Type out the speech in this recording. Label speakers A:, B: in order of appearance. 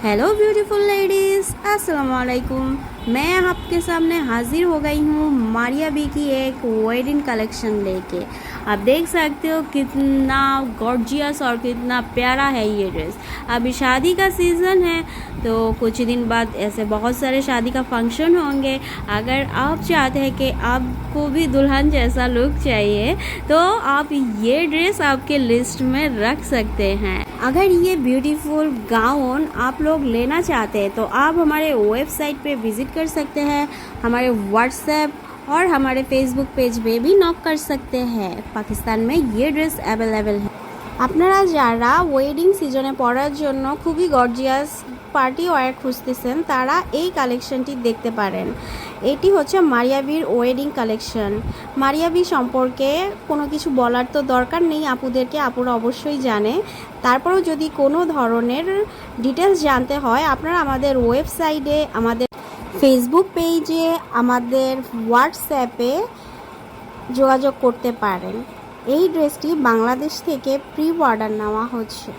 A: Hello beautiful ladies, Assalamualaikum. मैं आपके सामने हाजिर हो गई हूँ मारिया बी की एक वेडिंग कलेक्शन लेके। आप देख सकते हो कितना गॉर्जियस और कितना प्यारा है ये ड्रेस अभी शादी का सीज़न है तो कुछ दिन बाद ऐसे बहुत सारे शादी का फ़ंक्शन होंगे। अगर आप चाहते हैं कि आपको भी दुल्हन जैसा लुक चाहिए तो आप ये ड्रेस आपके लिस्ट में रख सकते हैं। अगर ये ब्यूटीफुल गाउन आप लोग लेना चाहते हैं तो आप हमारे वेबसाइट पे विज़िट कर सकते हैं हमारे व्हाट्सएप और हमारे फेसबुक पेज पे भी नॉक कर सकते हैं পাকিস্তান में ये ड्रेस অ্যাভেলেবেল है আপনারা যারা ওয়েডিং সিজনে পরার জন্য খুবই গর্জিয়াস পার্টি ওয়্যার খুঁজতেছেন তারা এই কালেকশনটি দেখতে পারেন এটি হচ্ছে মারিয়াবির ওয়েডিং কালেকশন মারিয়াবি সম্পর্কে কোনো কিছু বলার তো দরকার নেই আপুদেরকে আপুরা অবশ্যই জানে তারপরেও যদি কোনো ধরনের ডিটেলস জানতে হয় আপনারা আমাদের ওয়েবসাইটে আমাদের ফেসবুক পেজে আমাদের হোয়াটসঅ্যাপে যোগাযোগ করতে পারেন। এই ড্রেসটি বাংলাদেশ থেকে প্রি অর্ডার নেওয়া হচ্ছে।